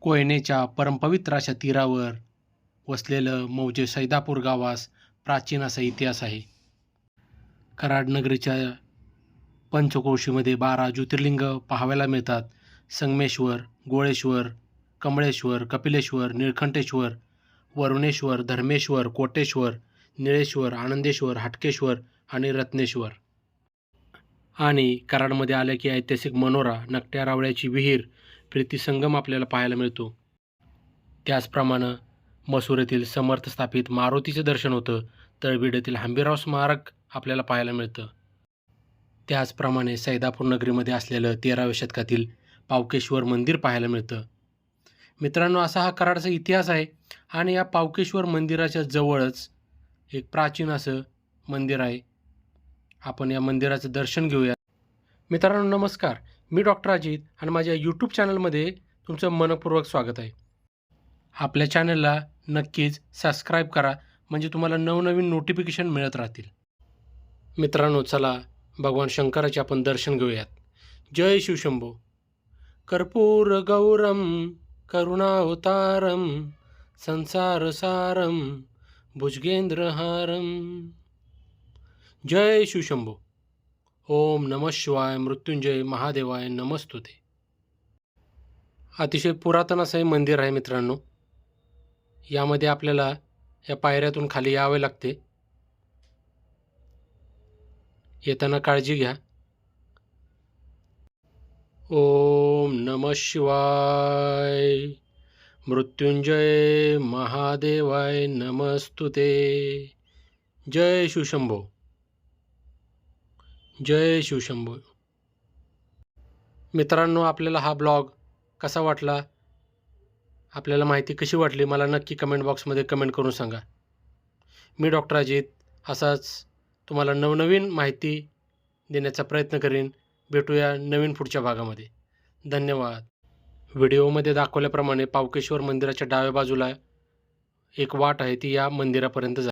कोयनेच्या परमपवित्र अशा तीरावर वसलेलं मौजे सैदापूर गावास प्राचीन असा इतिहास आहे. कराडनगरीच्या पंचकोशीमध्ये बारा ज्योतिर्लिंग पाहावयाला मिळतात. संगमेश्वर गोळेश्वर कमळेश्वर कपिलेश्वर निळकंठेश्वर वरुणेश्वर धर्मेश्वर कोटेश्वर निळेश्वर आनंदेश्वर हाटकेश्वर आणि रत्नेश्वर. आणि कराडमध्ये आले की ऐतिहासिक मनोरा नकट्या रावळ्याची विहीर प्रीतिसंगम आपल्याला पाहायला मिळतो. त्याचप्रमाणे मसूर येथील समर्थ स्थापित मारुतीचं दर्शन होतं तळबीड येथील हंबीराव स्मारक आपल्याला पाहायला मिळतं. त्याचप्रमाणे सैदापूर नगरीमध्ये असलेलं तेराव्या शतकातील पावकेश्वर मंदिर पाहायला मिळतं. मित्रांनो असा हा कराडचा इतिहास आहे आणि या पावकेश्वर मंदिराच्या जवळच एक प्राचीन असं मंदिर आहे. आपण या मंदिराचं दर्शन घेऊया. मित्रांनो नमस्कार. मी डॉक्टर अजित आणि माझ्या यूट्यूब चॅनलमध्ये तुमचं मनपूर्वक स्वागत आहे. आपल्या चॅनलला नक्कीच सबस्क्राईब करा म्हणजे तुम्हाला नवनवीन नोटिफिकेशन मिळत राहतील. मित्रांनो चला भगवान शंकराचे आपण दर्शन घेऊयात. जय शिवशंभो. कर्पूर गौरम करुणावतारम संसारसारम भुजगेंद्रहारम जय शिवशंभो. ओम नम शिवाय मृत्युंजय महादेवाय नमस्तुते. अतिशय पुरातन असं हे मंदिर आहे मित्रांनो. यामध्ये आपल्याला या पायऱ्यातून खाली यावे लागते. येताना काळजी घ्या. ओम नम शिवाय मृत्युंजय महादेवाय नमस्तुते. जय शिवशंभो. जय शिवशंभू. मित्रांनो आपल्याला हा ब्लॉग कसा वाटला? आपल्याला माहिती कशी वाटली? मला नक्की कमेंट बॉक्समध्ये कमेंट करून सांगा. मी डॉक्टर अजित असाच तुम्हाला नवनवीन माहिती देण्याचा प्रयत्न करीन. भेटूया नवीन पुढच्या भागामध्ये. धन्यवाद. व्हिडिओमध्ये दाखवल्याप्रमाणे पावकेश्वर मंदिराच्या डाव्या बाजूला एक वाट आहे ती या मंदिरापर्यंत जा